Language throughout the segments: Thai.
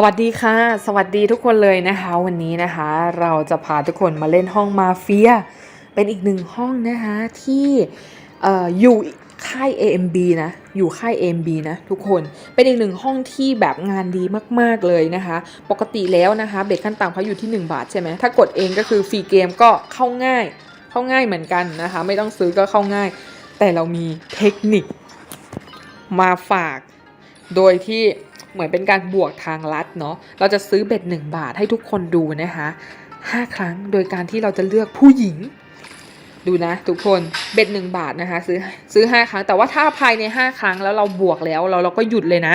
สวัสดีค่ะ สวัสดีทุกคนเลยนะคะ วันนี้นะคะ เราจะพาทุกคนมาเล่นห้องมาเฟีย เป็นอีกหนึ่งห้องนะคะที่ออยู่ค่าย AMB นะ อยู่ค่าย AMB นะทุกคน เป็นอีกหนึ่งห้องที่แบบงานดีมาก ๆ เลยนะคะ ปกติแล้วนะคะ เบรกขั้นต่ำเขาอยู่ที่ 1 บาทใช่ไหม ถ้ากดเองก็คือฟรีเกมก็เข้าง่าย เข้าง่ายเหมือนกันนะคะ ไม่ต้องซื้อก็เข้าง่าย แต่เรามีเทคนิคมาฝาก โดยที่ เหมือนเป็นการบวกทางลัดเนาะเราจะซื้อเบ็ดหนึ่งบาทให้ทุกคนดูนะคะห้าครั้งโดยการที่เราจะเลือกผู้หญิง ดูนะ ทุกคนเบ็ดหนึ่งบาทนะคะซื้อซื้อห้าครั้ง แต่ว่าถ้าภายในห้าครั้งแล้วเราบวกแล้วเราเราก็หยุดเลยนะ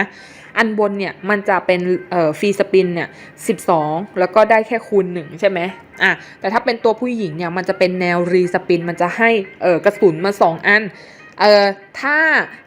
อันบนเนี่ยมันจะเป็นเอ่อฟรีสปินเนี่ยสิบสองแล้วก็ได้แค่คูณหนึ่งใช่ไหมอะแต่ถ้าเป็นตัวผู้หญิงเนี่ยมันจะเป็นแนวรีสปินมันจะให้เออกระสุนมาสองอันเออถ้า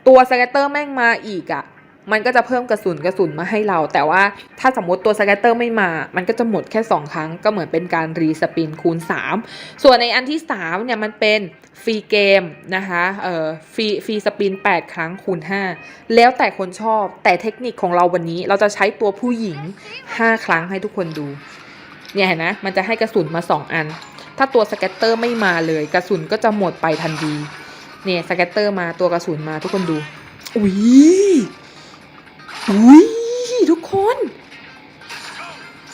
ตัวสเกตเตอร์แม่งมาอีกอะ่ะ มันก็จะเพิ่มกระสุนกระสุนมาให้เรา แต่ว่าถ้าสมมติตัวสเกตเตอร์ไม่มา มันก็จะหมดแค่ 2 ครั้ง ก็เหมือนเป็นการรีสปินคูณ 3 ส่วนในอันที่3เนี่ยมันเป็นฟรีเกมนะคะเอ่อฟรีฟรีสปิน 8 ครั้งคูณ 5 แล้วแต่คนชอบแต่เทคนิคของเราวันนี้เราจะใช้ตัวผู้หญิง 5 ครั้งให้ทุกคนดูเนี่ยเห็นนะมันจะให้กระสุนมา 2 อัน ถ้าตัวสเก็ตเตอร์ไม่มาเลย กระสุนก็จะหมดไปทันทีเนี่ยสเก็ตเตอร์มาตัวกระสุนมาทุกคนดูอุ้ย อุ้ยทุกคน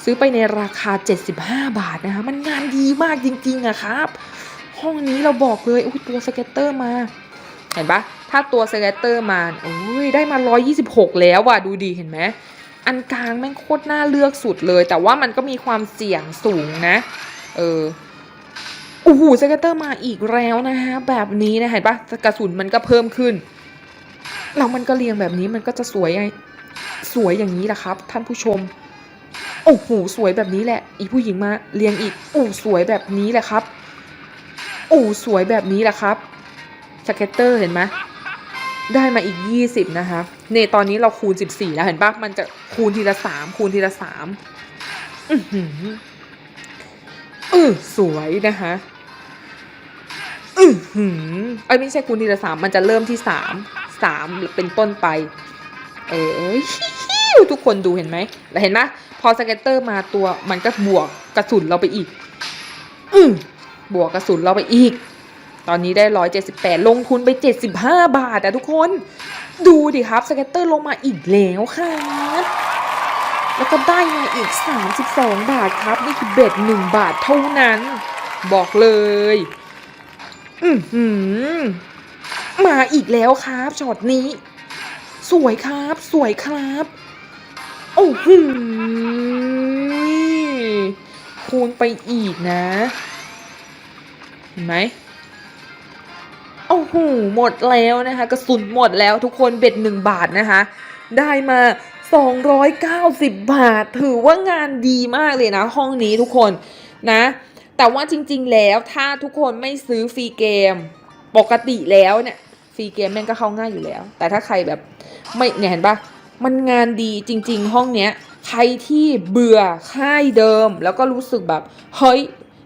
ซื้อไปในราคา 75 บาทนะคะมันงานดีมากจริงๆอะครับ ห้องนี้เราบอกเลยอุ้ยตัวสเก็ตเตอร์มา เห็นปะถ้าตัวสเก็ตเตอร์มาโอ้ยได้มา 126 แล้วว่ะดูดีเห็นไหมอันกลางแม่งโคตรน่าเลือกสุดเลย แต่ว่ามันก็มีความเสี่ยงสูงนะ เออโอ้โหสเก็ตเตอร์มาอีกแล้วนะฮะแบบนี้นะเห็นปะกระสุนมันก็เพิ่มขึ้นแล้วมันก็เรียงแบบนี้มันก็จะสวยไง สวยอย่างนี้แหละครับ ท่านผู้ชม โอ้โหสวยแบบนี้แหละ อีผู้หญิงมาเรียงอีกโอ้สวยแบบนี้แหละครับโอ้สวยแบบนี้แหละครับสเก็ตเตอร์เห็นไหมได้มาอีก 20 นะคะเนตอนนี้เราคูณ 14 แล้วเห็นปะมันจะคูณทีละ 3 คูณทีละ 3 อือหือเออสวยนะคะอือหือเอ้ไม่ใช่คูณทีละสามมันจะเริ่มที่สามสามเป็นต้นไป เออฮิวทุกคนดูเห็นไหมแล้วเห็นไหมพอสเก็ตเตอร์มาตัวมันก็บวกกระสุนเราไปอีก อือบวกกระสุนเราไปอีก ตอนนี้ได้ร้อยเจ็ดสิบแปดลงทุนไปเจ็ดสิบห้าบาทอะทุกคน ดูดิครับสเก็ตเตอร์ลงมาอีกแล้วครับแล้วก็ได้มาอีกสามสิบสองบาทครับ นี่คือเบ็ดหนึ่งบาทเท่านั้น บอกเลย อือหือมาอีกแล้วครับช็อตนี้ สวยครับ สวยครับ โอ้โหคูณไปอีกนะ เห็นไหมโอ้โหหมดแล้วนะคะ กระสุนหมดแล้วทุกคนเบ็ดหนึ่งบาทนะคะ ได้มา 290 บาท ถือว่างานดีมากเลยนะ ห้องนี้ทุกคนนะ แต่ว่าจริงๆแล้วถ้าทุกคนไม่ซื้อฟรีเกม ปกติแล้วเนี่ย ฟรีเกมแม่งก็เข้าง่ายอยู่แล้ว แต่ถ้าใครแบบไม่เนี่ยเห็นปะมันงานดีจริง ๆ ห้องเนี้ยใครที่เบื่อค่ายเดิม แล้วก็รู้สึกแบบเฮ้ย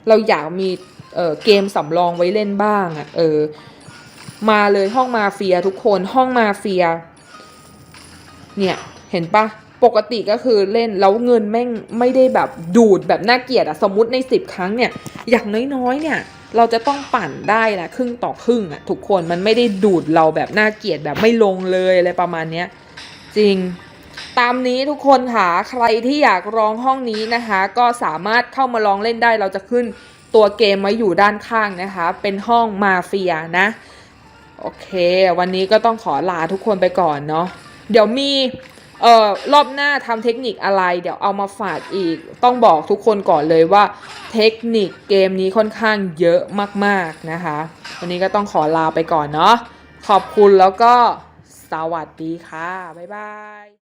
เราอยากมีเออเกมสำรองไว้เล่นบ้างอะ่ะเออมาเลยห้องมาเฟียทุกคนห้องมาเฟีย เนี่ยเห็นปะปกติก็คือเล่นแล้วเงินแม่งไม่ได้แบบดูดแบบน่าเกลียดอะสมมติในสิบครั้งเนี่ย อย่างน้อยๆเนี่ย เราจะต้องปั่นได้นะครึ่งต่อครึ่งอะทุกคนมันไม่ได้ดูดเราแบบน่าเกลียดแบบไม่ลงเลยอะไรประมาณเนี้ยจริงตามนี้ทุกคนค่ะใครที่อยากลองห้องนี้นะคะ ก็สามารถเข้ามาลองเล่นได้เราจะขึ้นตัวเกมไว้อยู่ด้านข้างนะคะ เป็นห้องมาเฟียนะ โอเค วันนี้ก็ต้องขอลาทุกคนไปก่อนเนาะเดี๋ยวมี เอ่อรอบหน้าทำเทคนิคอะไร เดี๋ยวเอามาฝากอีก ต้องบอกทุกคนก่อนเลยว่าเทคนิคเกมนี้ค่อนข้างเยอะมากๆนะคะ วันนี้ก็ต้องขอลาไปก่อนเนาะขอบคุณแล้วก็สวัสดีค่ะ บ๊ายบาย